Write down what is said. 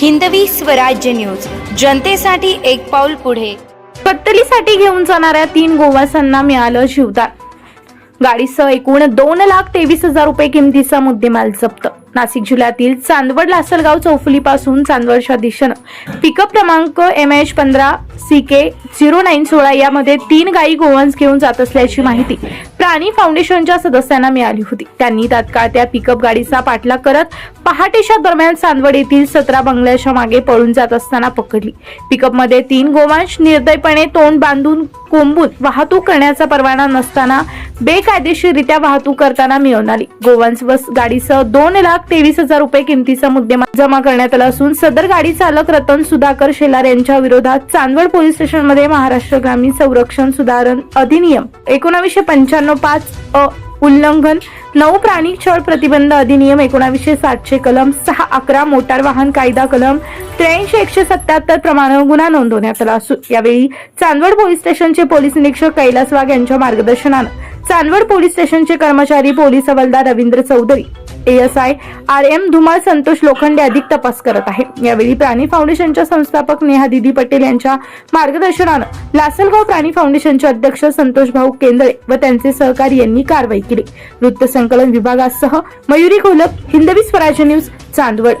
Hindavi Swarajya news. जनतेसाठी एक पाऊल पुढे. कत्तलीसाठी घेऊन जाणाऱ्या तीन गोवासांना मिळालं जीवदान. गाडीसह एकूण दोन लाख तेवीस हजार रुपये किमतीचा मुद्देमाल जप्त. नाशिक जिल्ह्यातील चांदवड लासलगाव चौफुली पासून चांदवडच्या दिशेनं. पिकअप क्रमांक एम एच पंधरा सी के झिरो नाईन सोळा यामध्ये तीन गायी गोवंश घेऊन जात असल्याची माहिती प्राणी फाउंडेशनच्या सदस्यांना मिळाली होती. त्यांनी तात्काळ त्या पिकअप गाडीचा पाठलाग करत पहाटेच्या दरम्यान चांदवड येथील सतरा बंगल्याच्या मागे पळून जात असताना पकडली. पिकअपमध्ये तीन गोवंश निर्दयपणे तोंड बांधून कोंबून वाहतूक करण्याचा परवाना नसताना बेकायदेशीररित्या वाहतूक करताना मिळवून आली गोवंश बस गाडीसह दोन लाख तेवीस हजार रुपये किमतीचा मुद्देमाल जमा करण्यात आला असून सदर गाडी चालक रतन सुधाकर शेलार यांच्या विरोधात चांदवड पोलीस स्टेशनमध्ये महाराष्ट्र ग्रामीण संरक्षण सुधारण अधिनियम एकोणावीसशे पंच्याण्णव पाच अ उल्लंघन नऊ प्राणी छळ प्रतिबंध अधिनियम एकोणावीसशे सातशे कलम सहा अकरा मोटार वाहन कायदा कलम त्र्याऐंशी एकशे सत्याहत्तर प्रमाणे गुन्हा नोंदवण्यात आला असून यावेळी चांदवड पोलीस स्टेशनचे पोलीस निरीक्षक कैलास वाघ यांच्या मार्गदर्शनानं चांदवड पोलीस स्टेशनचे कर्मचारी पोलीस हवालदार Ravindra Chaudhari ASI R M Dhumal Santosh Lokhande अधिक तपास करत आहे. यावेळी प्राणी फाउंडेशनच्या संस्थापक नेहा दिदी पटेल यांच्या मार्गदर्शनानं लासलगाव प्राणी फाउंडेशनचे अध्यक्ष संतोष भाऊ केंद्रे व त्यांचे सहकारी यांनी कारवाई केली. वृत्त संकलन विभागासह मयुरी कोलप हिंदवी स्वराज्य न्यूज चांदवड.